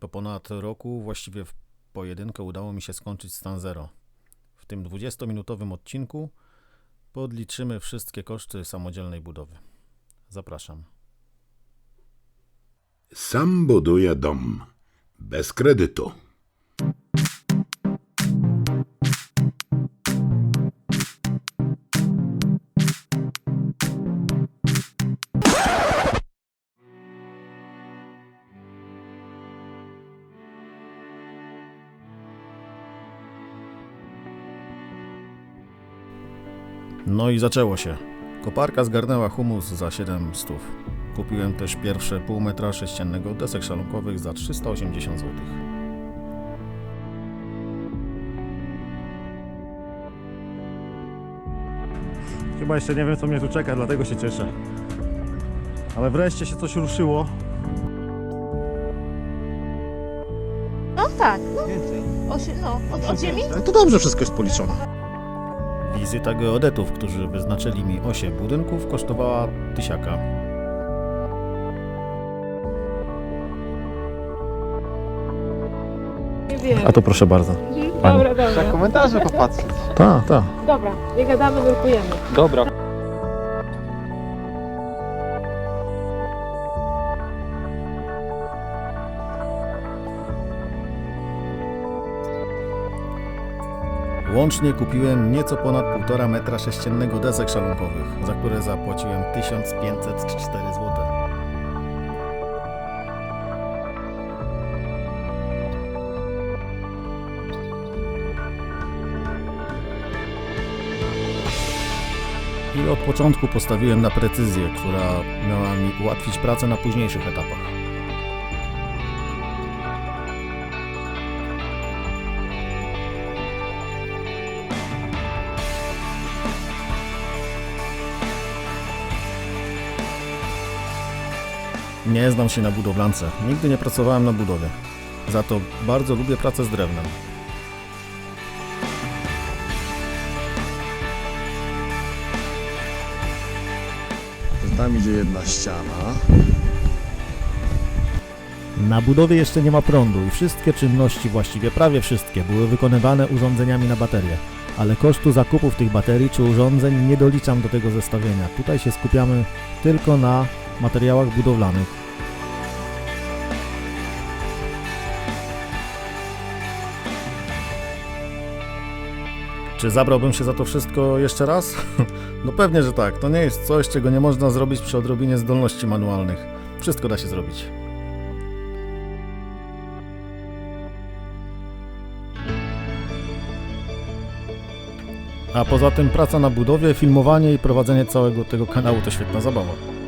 Po ponad roku właściwie w pojedynkę udało mi się skończyć stan zero. W tym 20-minutowym odcinku podliczymy wszystkie koszty samodzielnej budowy. Zapraszam. Sam buduje dom. Bez kredytu. No i zaczęło się. Koparka zgarnęła humus za 7 stów. Kupiłem też pierwsze pół metra sześciennego desek szalunkowych za 380 zł. Chyba jeszcze nie wiem, co mnie tu czeka, dlatego się cieszę. Ale wreszcie się coś ruszyło. No tak, no. Osiem, no, od, od ziemi? To dobrze wszystko jest policzone. Wizyta geodetów, którzy wyznaczyli mi osie budynków, kosztowała tysiaka. Nie wiem. A to proszę bardzo. Dobra, dobra. komentarze popatrzeć. Tak, tak. Dobra, nie gadamy, nurkujemy. Dobra. Łącznie kupiłem nieco ponad 1,5 metra sześciennego desek szalunkowych, za które zapłaciłem 1504 zł. I od początku postawiłem na precyzję, która miała mi ułatwić pracę na późniejszych etapach. Nie znam się na budowlance. Nigdy nie pracowałem na budowie. Za to bardzo lubię pracę z drewnem. Tam idzie jedna ściana. Na budowie jeszcze nie ma prądu i wszystkie czynności, właściwie prawie wszystkie, były wykonywane urządzeniami na baterie. Ale kosztu zakupów tych baterii czy urządzeń nie doliczam do tego zestawienia. Tutaj się skupiamy tylko na materiałach budowlanych. Czy zabrałbym się za to wszystko jeszcze raz? No pewnie, że tak. To nie jest coś, czego nie można zrobić przy odrobinie zdolności manualnych. Wszystko da się zrobić. A poza tym praca na budowie, filmowanie i prowadzenie całego tego kanału to świetna zabawa.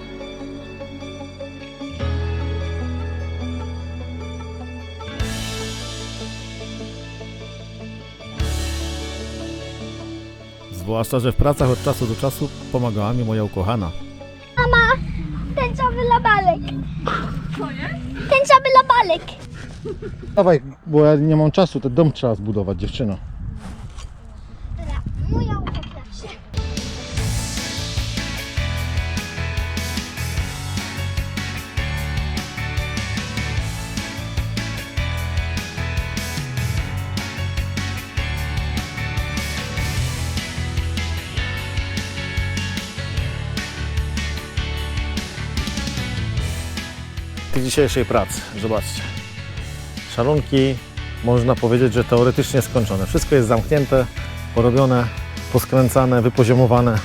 Zwłaszcza, że w pracach od czasu do czasu pomagała mi moja ukochana. Tęczowy labalek. Tęczowy labalek. Dawaj, bo ja nie mam czasu, ten dom trzeba zbudować, dziewczyno. Dobra, moja upopraszę. Tej dzisiejszej pracy. Zobaczcie. Szalunki można powiedzieć, że teoretycznie skończone. Wszystko jest zamknięte, porobione, poskręcane, wypoziomowane.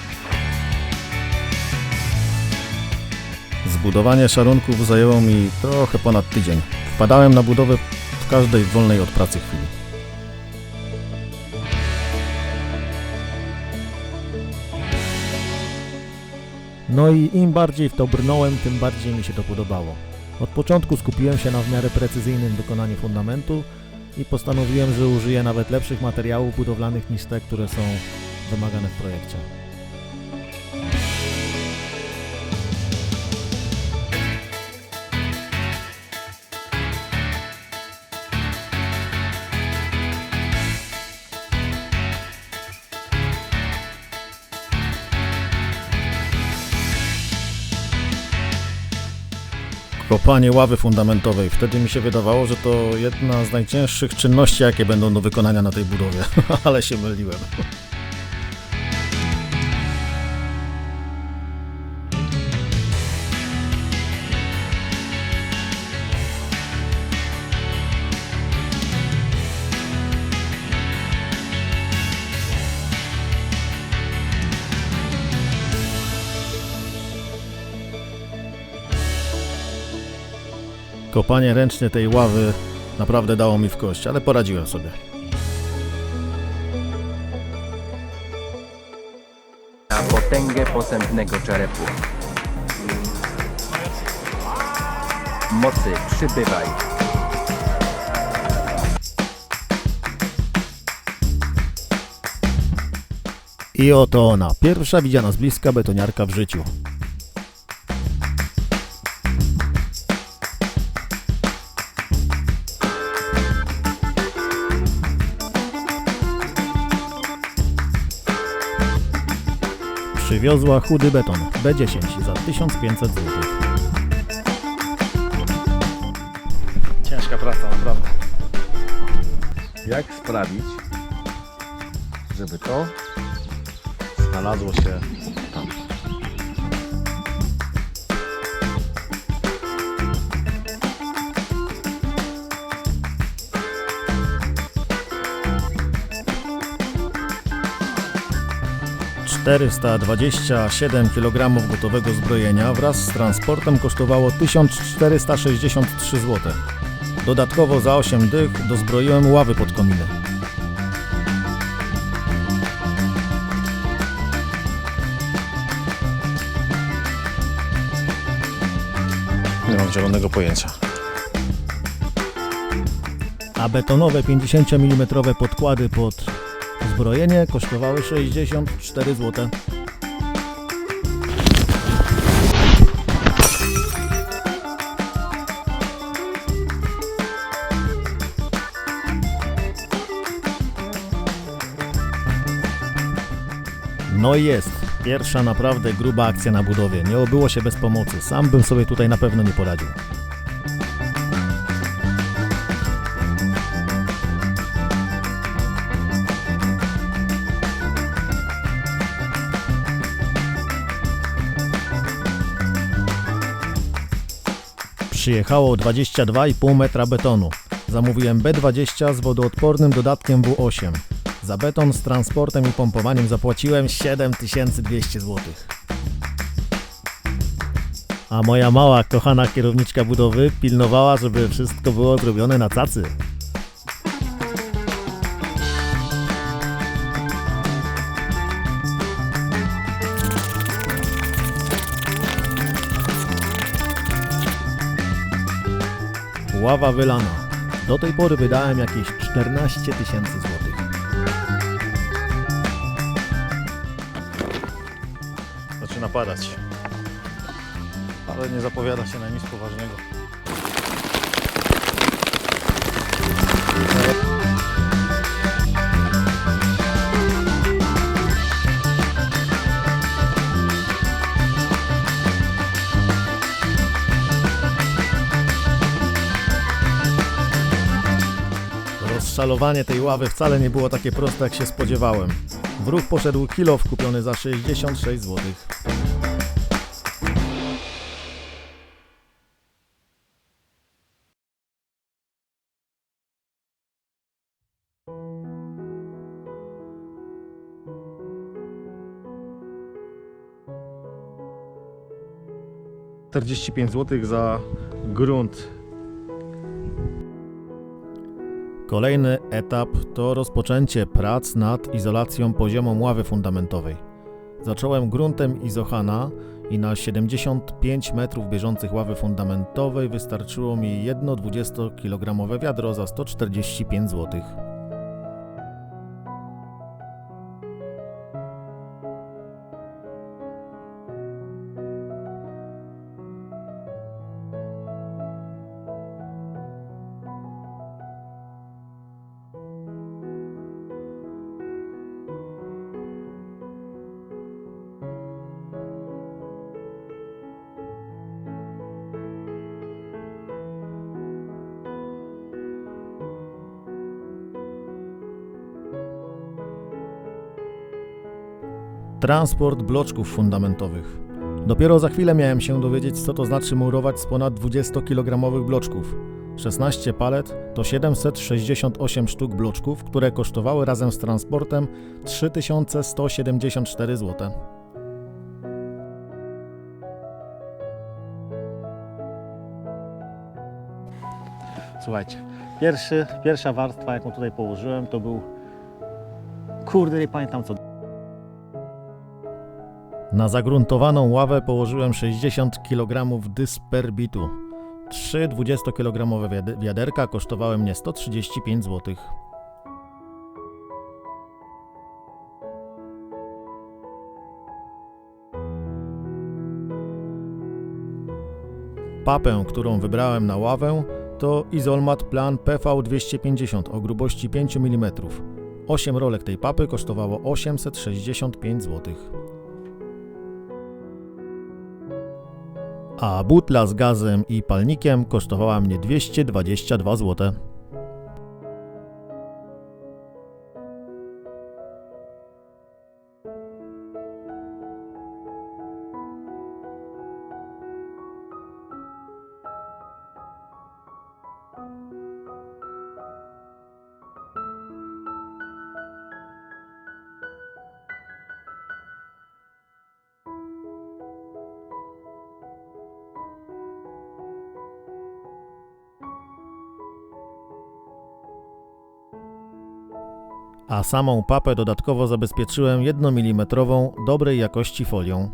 Zbudowanie szarunków zajęło mi trochę ponad tydzień. Wpadałem na budowę w każdej wolnej od pracy chwili. No i im bardziej w to brnąłem, tym bardziej mi się to podobało. Od początku skupiłem się na w miarę precyzyjnym wykonaniu fundamentu i postanowiłem, że użyję nawet lepszych materiałów budowlanych niż te, które są wymagane w projekcie. Kopanie ławy fundamentowej. Wtedy mi się wydawało, że to jedna z najcięższych czynności, jakie będą do wykonania na tej budowie. Ale się myliłem. Kopanie ręcznie tej ławy naprawdę dało mi w kość, ale poradziłem sobie. na potęgę posępnego czerepu. Mocy przybywaj. I oto ona, pierwsza widziana z bliska betoniarka w życiu. Przywiozła chudy beton B10 za 1500 zł. Ciężka praca, naprawdę. Jak sprawić, żeby to znalazło się 427 kg gotowego zbrojenia wraz z transportem kosztowało 1463 zł. Dodatkowo za 8 dych dozbroiłem ławy pod kominy. Nie mam zielonego pojęcia. A betonowe 50 mm podkłady pod zbrojenie kosztowały 64 zł. No i jest. Pierwsza naprawdę gruba akcja na budowie. Nie obyło się bez pomocy. Sam bym sobie tutaj na pewno nie poradził. Przyjechało 22,5 metra betonu. Zamówiłem B20 z wodoodpornym dodatkiem W8. Za beton z transportem i pompowaniem zapłaciłem 7200 zł. A moja mała, kochana kierowniczka budowy pilnowała, żeby wszystko było zrobione na cacy. Ława wylana. Do tej pory wydałem jakieś 14 tysięcy złotych. Zaczyna padać. Ale nie zapowiada się na nic poważnego. Rozszalowanie tej ławy wcale nie było takie proste, jak się spodziewałem. W ruch poszedł kilo kupiony za 66 zł. Czterdzieści pięć zł za grunt. Kolejny etap to rozpoczęcie prac nad izolacją poziomą ławy fundamentowej. Zacząłem gruntem Izochana i na 75 metrów bieżących ławy fundamentowej wystarczyło mi jedno 20-kilogramowe wiadro za 145 zł. Transport bloczków fundamentowych. Dopiero za chwilę miałem się dowiedzieć, co to znaczy murować z ponad 20-kilogramowych bloczków. 16 palet to 768 sztuk bloczków, które kosztowały razem z transportem 3174 zł. Słuchajcie, pierwszy, pierwsza warstwa, jaką tutaj położyłem, to był. Kurde, nie pamiętam co. Na zagruntowaną ławę położyłem 60 kg dysperbitu. Trzy 20-kilogramowe wiade- wiaderka kosztowały mnie 135 zł. Papę, którą wybrałem na ławę, to Izolmat Plan PV250 o grubości 5 mm. 8 rolek tej papy kosztowało 865 zł. A butla z gazem i palnikiem kosztowała mnie 222 zł. Samą papę dodatkowo zabezpieczyłem 1 mm dobrej jakości folią.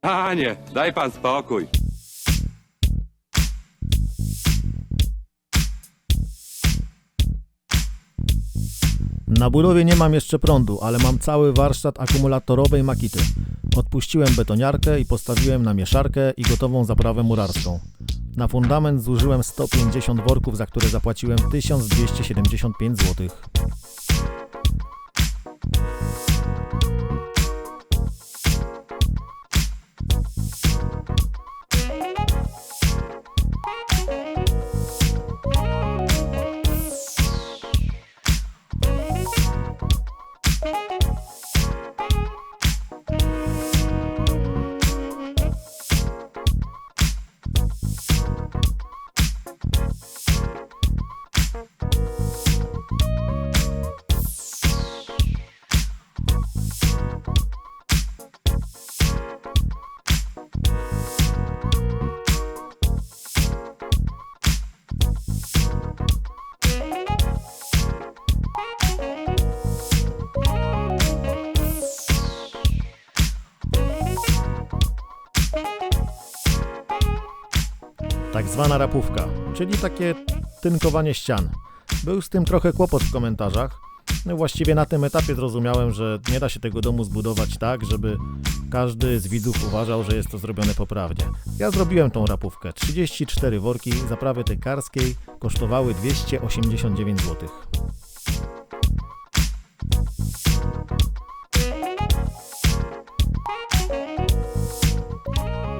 Panie, daj pan spokój. Na budowie nie mam jeszcze prądu, ale mam cały warsztat akumulatorowej makity. Odpuściłem betoniarkę i postawiłem na mieszarkę i gotową zaprawę murarską. Na fundament zużyłem 150 worków, za które zapłaciłem 1275 zł. Zwana rapówka, czyli takie tynkowanie ścian. Był z tym trochę kłopot w komentarzach. No właściwie na tym etapie zrozumiałem, że nie da się tego domu zbudować tak, żeby każdy z widzów uważał, że jest to zrobione poprawnie. Ja zrobiłem tą rapówkę. 34 worki zaprawy tej karskiej kosztowały 289 zł.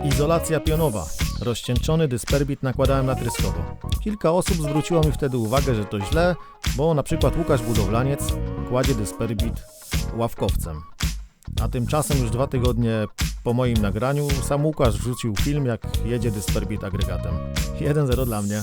Izolacja pionowa. Rozcieńczony dysperbit nakładałem natryskowo. Kilka osób zwróciło mi wtedy uwagę, że to źle, bo na przykład Łukasz Budowlaniec kładzie dysperbit ławkowcem. A tymczasem już dwa tygodnie po moim nagraniu sam Łukasz wrzucił film, jak jedzie dysperbit agregatem. 1-0 dla mnie.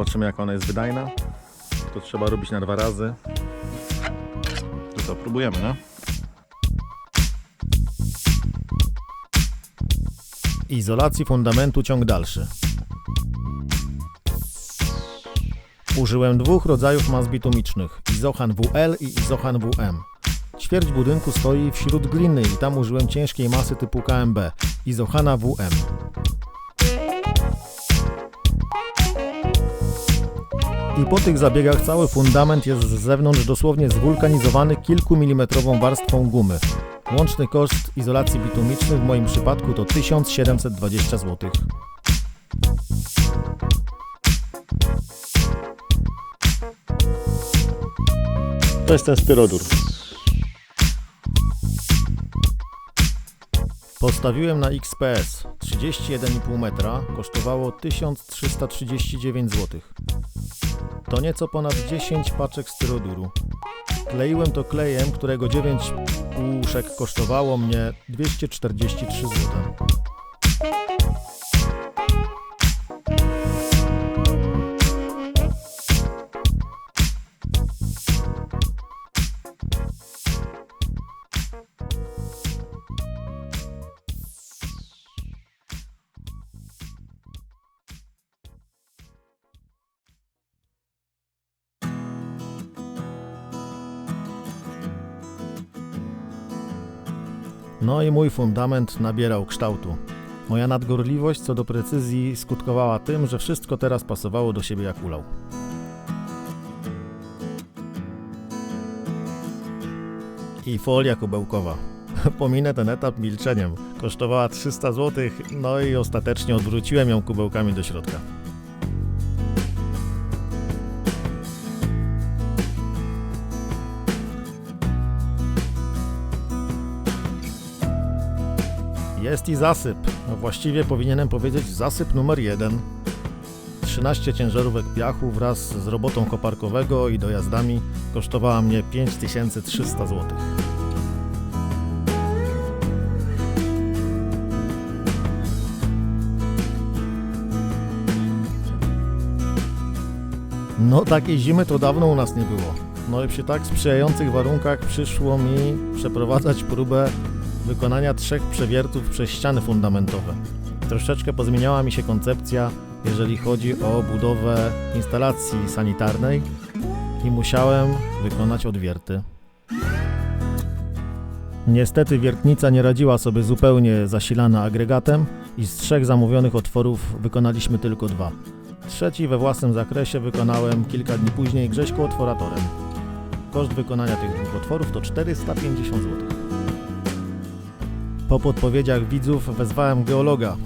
Zobaczymy jak ona jest wydajna. To trzeba robić na dwa razy. To co, próbujemy, no? Izolacji fundamentu ciąg dalszy. Użyłem dwóch rodzajów mas bitumicznych, Izochan WL i Izochan WM. Ćwierć budynku stoi wśród gliny i tam użyłem ciężkiej masy typu KMB, Izochana WM. I po tych zabiegach cały fundament jest z zewnątrz dosłownie zwulkanizowany kilkumilimetrową warstwą gumy. Łączny koszt izolacji bitumicznej w moim przypadku to 1720 zł. To jest ten styrodur. Postawiłem na XPS 31,5 metra, kosztowało 1339 zł. To nieco ponad 10 paczek styroduru. Kleiłem to klejem, którego 9 puszek kosztowało mnie 243 zł. No i mój fundament nabierał kształtu. Moja nadgorliwość co do precyzji skutkowała tym, że wszystko teraz pasowało do siebie jak ulał. I folia kubełkowa. Pominę ten etap milczeniem. Kosztowała 300 zł, no i ostatecznie odwróciłem ją kubełkami do środka. Jest i zasyp. No właściwie powinienem powiedzieć zasyp numer jeden. 13 ciężarówek piachu wraz z robotą koparkowego i dojazdami kosztowała mnie 5300 zł. No takiej zimy to dawno u nas nie było. No i przy tak sprzyjających warunkach przyszło mi przeprowadzać próbę wykonania trzech przewiertów przez ściany fundamentowe. Troszeczkę pozmieniała mi się koncepcja, jeżeli chodzi o budowę instalacji sanitarnej i musiałem wykonać odwierty. Niestety wiertnica nie radziła sobie zupełnie zasilana agregatem i z trzech zamówionych otworów wykonaliśmy tylko dwa. Trzeci we własnym zakresie wykonałem kilka dni później Grześko otworatorem. Koszt wykonania tych dwóch otworów to 450 zł. Po podpowiedziach widzów wezwałem geologa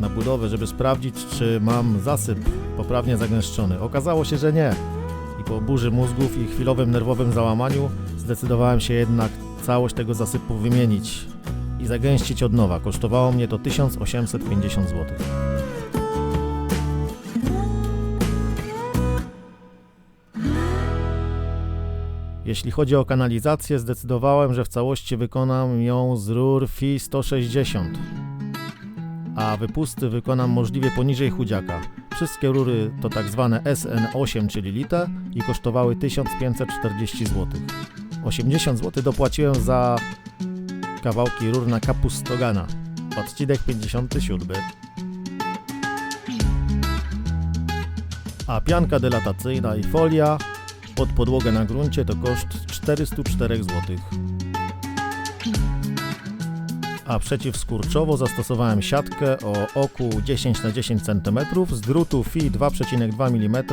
na budowę, żeby sprawdzić, czy mam zasyp poprawnie zagęszczony. Okazało się, że nie. I po burzy mózgów i chwilowym nerwowym załamaniu zdecydowałem się jednak całość tego zasypu wymienić i zagęścić od nowa. Kosztowało mnie to 1850 zł. Jeśli chodzi o kanalizację, zdecydowałem, że w całości wykonam ją z rur FI 160, a wypusty wykonam możliwie poniżej chudziaka. Wszystkie rury to tak zwane SN8, czyli lite i kosztowały 1540 zł. 80 zł dopłaciłem za kawałki rur na kapustogana. Odcinek 57. A pianka delatacyjna i folia pod podłogę na gruncie to koszt 404 zł. A przeciwskurczowo zastosowałem siatkę o oku 10 na 10 cm z drutu FI 2,2 mm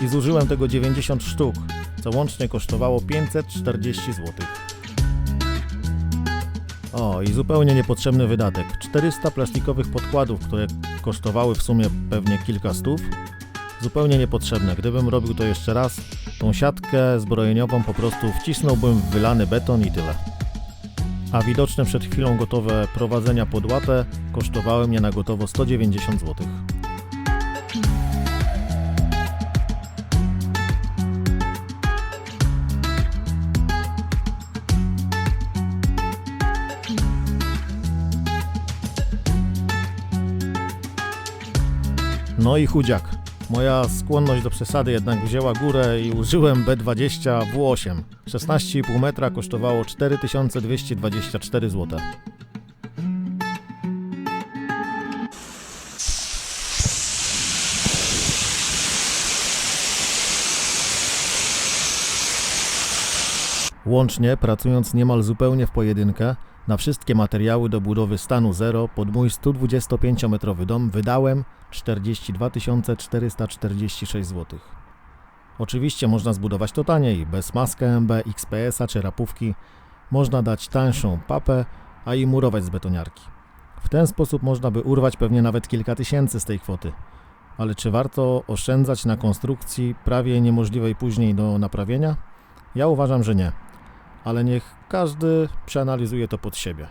i zużyłem tego 90 sztuk, co łącznie kosztowało 540 zł. O, i zupełnie niepotrzebny wydatek. 400 plastikowych podkładów, które kosztowały w sumie pewnie kilka stów. Zupełnie niepotrzebne. Gdybym robił to jeszcze raz, tą siatkę zbrojeniową po prostu wcisnąłbym w wylany beton i tyle. A widoczne przed chwilą gotowe prowadzenia pod kosztowały mnie na gotowo 190 zł. No i chudziak. Moja skłonność do przesady jednak wzięła górę i użyłem B20 W8. 16,5 metra kosztowało 4224 zł. Łącznie, pracując niemal zupełnie w pojedynkę, na wszystkie materiały do budowy stanu 0 pod mój 125-metrowy dom wydałem 42 446 zł. Oczywiście można zbudować to taniej, bez maska MB, XPS-a czy rapówki. Można dać tańszą papę, a i murować z betoniarki. W ten sposób można by urwać pewnie nawet kilka tysięcy z tej kwoty. Ale czy warto oszczędzać na konstrukcji prawie niemożliwej później do naprawienia? Ja uważam, że nie. Ale niech każdy przeanalizuje to pod siebie.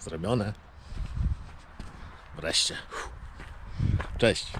Zrobione. Wreszcie. Cześć.